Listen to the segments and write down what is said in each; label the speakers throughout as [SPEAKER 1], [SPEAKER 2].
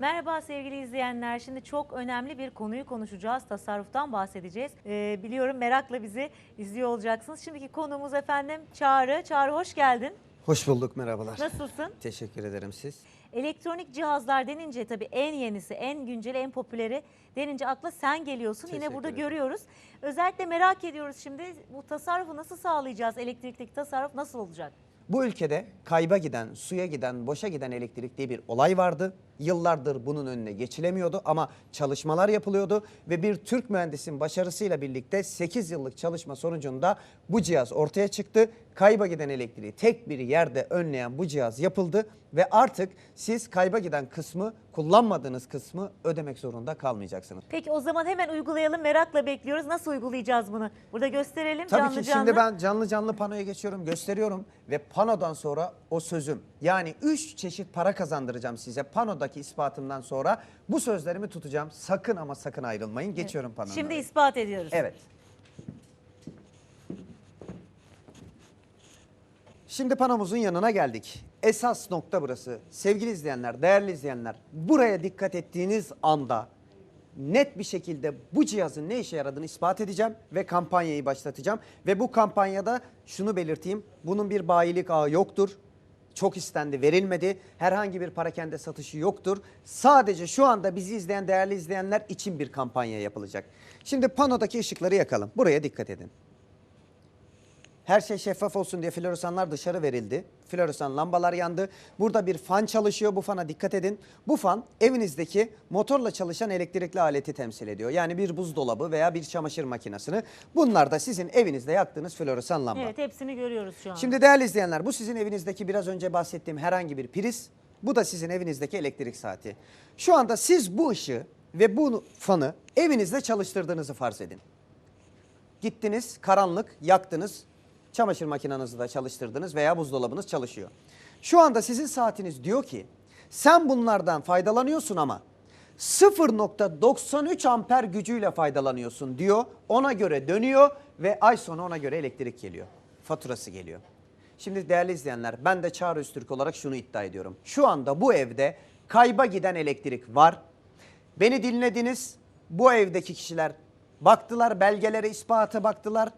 [SPEAKER 1] Merhaba sevgili izleyenler. Şimdi çok önemli bir konuyu konuşacağız. Tasarruftan bahsedeceğiz. Ee, biliyorum merakla bizi izliyor olacaksınız. Şimdiki konuğumuz efendim Çağrı. Çağrı hoş geldin.
[SPEAKER 2] Hoş bulduk merhabalar.
[SPEAKER 1] Nasılsın?
[SPEAKER 2] Teşekkür ederim siz.
[SPEAKER 1] Elektronik cihazlar denince tabii en yenisi, en günceli, en popüleri denince akla sen geliyorsun. Yine
[SPEAKER 2] Teşekkür
[SPEAKER 1] burada
[SPEAKER 2] ederim.
[SPEAKER 1] görüyoruz. Özellikle merak ediyoruz şimdi bu tasarrufu nasıl sağlayacağız? Elektrikteki tasarruf nasıl olacak?
[SPEAKER 2] Bu ülkede kayba giden, suya giden, boşa giden elektrik diye bir olay vardı. Yıllardır bunun önüne geçilemiyordu ama çalışmalar yapılıyordu ve bir Türk mühendisin başarısıyla birlikte 8 yıllık çalışma sonucunda bu cihaz ortaya çıktı. Kayba giden elektriği tek bir yerde önleyen bu cihaz yapıldı ve artık siz kayba giden kısmı, kullanmadığınız kısmı ödemek zorunda kalmayacaksınız.
[SPEAKER 1] Peki o zaman hemen uygulayalım. Merakla bekliyoruz. Nasıl uygulayacağız bunu? Burada gösterelim
[SPEAKER 2] Tabii
[SPEAKER 1] canlı
[SPEAKER 2] ki
[SPEAKER 1] canlı.
[SPEAKER 2] şimdi ben canlı canlı panoya geçiyorum, gösteriyorum ve panodan sonra o sözüm yani 3 çeşit para kazandıracağım size panodaki ispatımdan sonra bu sözlerimi tutacağım. Sakın ama sakın ayrılmayın. Geçiyorum panoya.
[SPEAKER 1] Şimdi ispat ediyoruz.
[SPEAKER 2] Evet. Şimdi panomuzun yanına geldik. Esas nokta burası. Sevgili izleyenler, değerli izleyenler, buraya dikkat ettiğiniz anda net bir şekilde bu cihazın ne işe yaradığını ispat edeceğim ve kampanyayı başlatacağım. Ve bu kampanyada şunu belirteyim. Bunun bir bayilik ağı yoktur. Çok istendi, verilmedi. Herhangi bir parakende satışı yoktur. Sadece şu anda bizi izleyen değerli izleyenler için bir kampanya yapılacak. Şimdi panodaki ışıkları yakalım. Buraya dikkat edin. Her şey şeffaf olsun diye floresanlar dışarı verildi. Floresan lambalar yandı. Burada bir fan çalışıyor. Bu fana dikkat edin. Bu fan evinizdeki motorla çalışan elektrikli aleti temsil ediyor. Yani bir buzdolabı veya bir çamaşır makinesini. Bunlar da sizin evinizde yaktığınız floresan lamba.
[SPEAKER 1] Evet hepsini görüyoruz şu an.
[SPEAKER 2] Şimdi değerli izleyenler bu sizin evinizdeki biraz önce bahsettiğim herhangi bir priz. Bu da sizin evinizdeki elektrik saati. Şu anda siz bu ışığı ve bu fanı evinizde çalıştırdığınızı farz edin. Gittiniz karanlık yaktınız çamaşır makinenizi de çalıştırdınız veya buzdolabınız çalışıyor. Şu anda sizin saatiniz diyor ki sen bunlardan faydalanıyorsun ama 0.93 amper gücüyle faydalanıyorsun diyor. Ona göre dönüyor ve ay sonu ona göre elektrik geliyor. Faturası geliyor. Şimdi değerli izleyenler ben de Çağrı Öztürk olarak şunu iddia ediyorum. Şu anda bu evde kayba giden elektrik var. Beni dinlediniz. Bu evdeki kişiler baktılar belgelere ispata baktılar.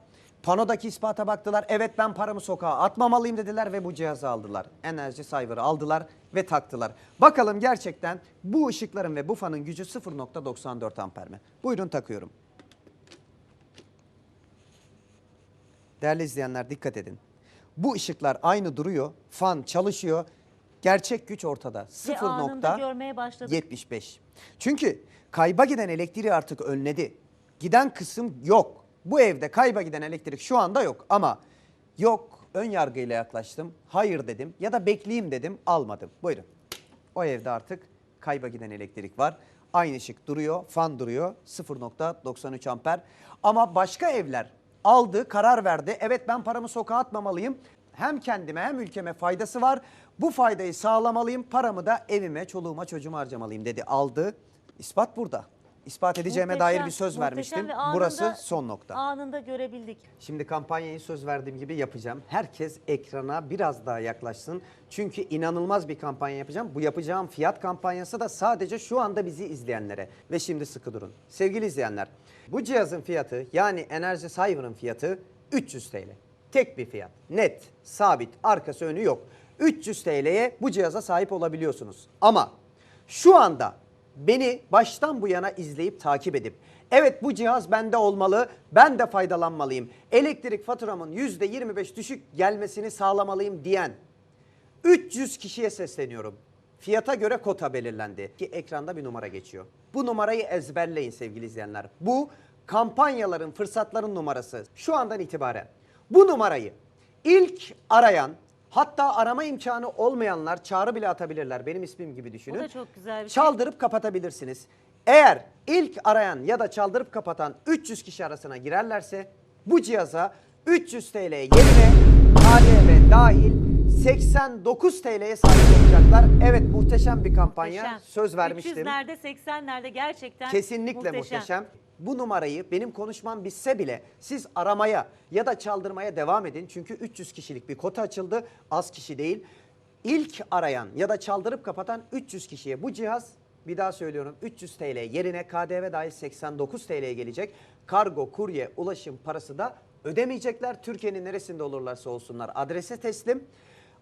[SPEAKER 2] Panodaki ispata baktılar. Evet ben paramı sokağa atmamalıyım dediler ve bu cihazı aldılar. Enerji Saver'ı aldılar ve taktılar. Bakalım gerçekten bu ışıkların ve bu fanın gücü 0.94 amper mi? Buyurun takıyorum. Değerli izleyenler dikkat edin. Bu ışıklar aynı duruyor. Fan çalışıyor. Gerçek güç ortada.
[SPEAKER 1] Ve anında görmeye başladık.
[SPEAKER 2] 75. Çünkü kayba giden elektriği artık önledi. Giden kısım yok. Bu evde kayba giden elektrik şu anda yok ama yok ön yargıyla yaklaştım. Hayır dedim ya da bekleyeyim dedim almadım. Buyurun. O evde artık kayba giden elektrik var. Aynı ışık duruyor, fan duruyor 0.93 amper. Ama başka evler aldı, karar verdi. Evet ben paramı sokağa atmamalıyım. Hem kendime hem ülkeme faydası var. Bu faydayı sağlamalıyım. Paramı da evime, çoluğuma, çocuğuma harcamalıyım dedi. Aldı. İspat burada. İspat edeceğime dair bir
[SPEAKER 1] Muhteşem,
[SPEAKER 2] söz
[SPEAKER 1] muhteşem
[SPEAKER 2] vermiştim.
[SPEAKER 1] ve anında-
[SPEAKER 2] Burası son nokta.
[SPEAKER 1] Anında görebildik.
[SPEAKER 2] Şimdi kampanyayı söz verdiğim gibi yapacağım. Herkes ekrana biraz daha yaklaşsın. Çünkü inanılmaz bir kampanya yapacağım. Bu yapacağım fiyat kampanyası da sadece şu anda bizi izleyenlere. Ve şimdi sıkı durun. Sevgili izleyenler, bu cihazın fiyatı yani Enerji Saver'ın fiyatı 300 TL. Tek bir fiyat. Net, sabit, arkası önü yok. 300 TL'ye bu cihaza sahip olabiliyorsunuz. Ama şu anda beni baştan bu yana izleyip takip edip evet bu cihaz bende olmalı, ben de faydalanmalıyım. Elektrik faturamın %25 düşük gelmesini sağlamalıyım diyen 300 kişiye sesleniyorum. Fiyata göre kota belirlendi. Ki ekranda bir numara geçiyor. Bu numarayı ezberleyin sevgili izleyenler. Bu kampanyaların, fırsatların numarası. Şu andan itibaren bu numarayı ilk arayan hatta arama imkanı olmayanlar çağrı bile atabilirler. Benim ismim gibi düşünün.
[SPEAKER 1] O da çok güzel bir şey.
[SPEAKER 2] Çaldırıp kapatabilirsiniz. Eğer ilk arayan ya da çaldırıp kapatan 300 kişi arasına girerlerse bu cihaza 300 TL yerine KDV dahil 89 TL'ye sahip olacaklar. Evet muhteşem bir kampanya.
[SPEAKER 1] Muhteşem.
[SPEAKER 2] Söz vermiştim.
[SPEAKER 1] 300 nerede 80 nerede gerçekten
[SPEAKER 2] Kesinlikle muhteşem. Bu numarayı benim konuşmam bitse bile siz aramaya ya da çaldırmaya devam edin. Çünkü 300 kişilik bir kota açıldı. Az kişi değil. İlk arayan ya da çaldırıp kapatan 300 kişiye bu cihaz Bir daha söylüyorum 300 TL yerine KDV dahil 89 TL'ye gelecek. Kargo, kurye, ulaşım parası da ödemeyecekler. Türkiye'nin neresinde olurlarsa olsunlar adrese teslim.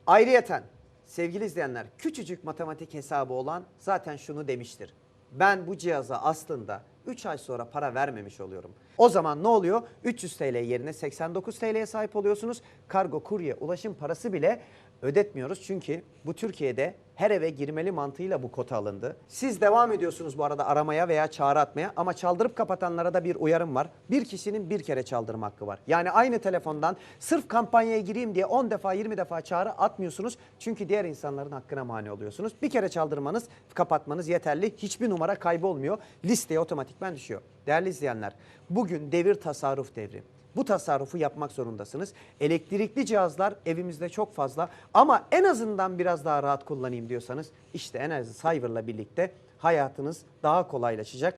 [SPEAKER 2] Ayrıyeten sevgili izleyenler küçücük matematik hesabı olan zaten şunu demiştir. Ben bu cihaza aslında 3 ay sonra para vermemiş oluyorum. O zaman ne oluyor? 300 TL yerine 89 TL'ye sahip oluyorsunuz. Kargo, kurye, ulaşım parası bile ödetmiyoruz. Çünkü bu Türkiye'de her eve girmeli mantığıyla bu kota alındı. Siz devam ediyorsunuz bu arada aramaya veya çağrı atmaya ama çaldırıp kapatanlara da bir uyarım var. Bir kişinin bir kere çaldırma hakkı var. Yani aynı telefondan sırf kampanyaya gireyim diye 10 defa 20 defa çağrı atmıyorsunuz. Çünkü diğer insanların hakkına mani oluyorsunuz. Bir kere çaldırmanız, kapatmanız yeterli. Hiçbir numara kaybolmuyor. Listeye otomatikman düşüyor. Değerli izleyenler, bugün devir tasarruf devri. Bu tasarrufu yapmak zorundasınız. Elektrikli cihazlar evimizde çok fazla ama en azından biraz daha rahat kullanayım diyorsanız işte Enerji Cyber'la birlikte hayatınız daha kolaylaşacak.